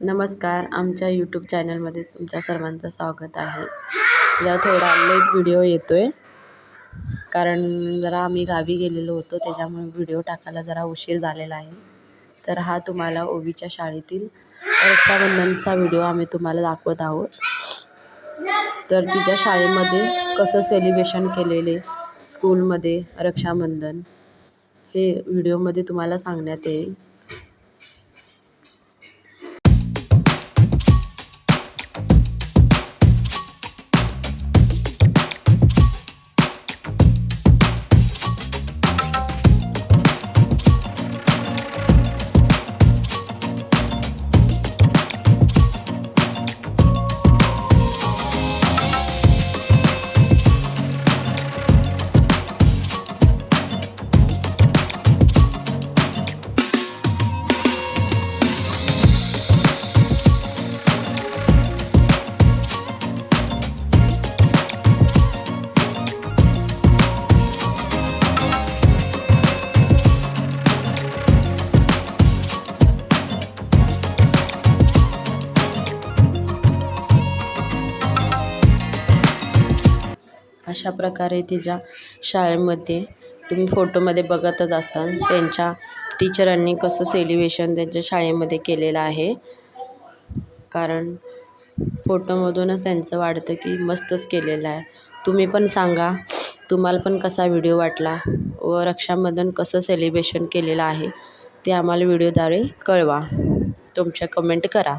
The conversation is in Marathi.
नमस्कार. आमच्या यूट्यूब चॅनलमध्ये तुमच्या सर्वांचं स्वागत आहे. या थोडा लेट व्हिडिओ येतो आहे कारण जरा आम्ही गावी गेलेलो होतो त्याच्यामुळे व्हिडिओ टाकायला जरा उशीर झालेला आहे. तर हा तुम्हाला ओवीच्या शाळेतील रक्षाबंधनचा व्हिडिओ आम्ही तुम्हाला दाखवत आहोत. तर तिच्या शाळेमध्ये कसं सेलिब्रेशन केलेले स्कूलमध्ये रक्षाबंधन हे व्हिडिओमध्ये तुम्हाला सांगण्यात येईल. अशा प्रकारे तिच्या शाळेमध्ये तुम्ही फोटोमध्ये बघतच असाल. त्यांच्या टीचरांनी कसं सेलिब्रेशन त्यांच्या शाळेमध्ये केलेलं आहे. कारण फोटोमधूनच त्यांचं वाढतं की मस्तच केलेलं आहे. तुम्ही पण सांगा तुम्हाला पण कसा व्हिडिओ वाटला व रक्षाबंधन कसं सेलिब्रेशन केलेलं आहे ते आम्हाला व्हिडिओद्वारे कळवा. तुमच्या कमेंट करा.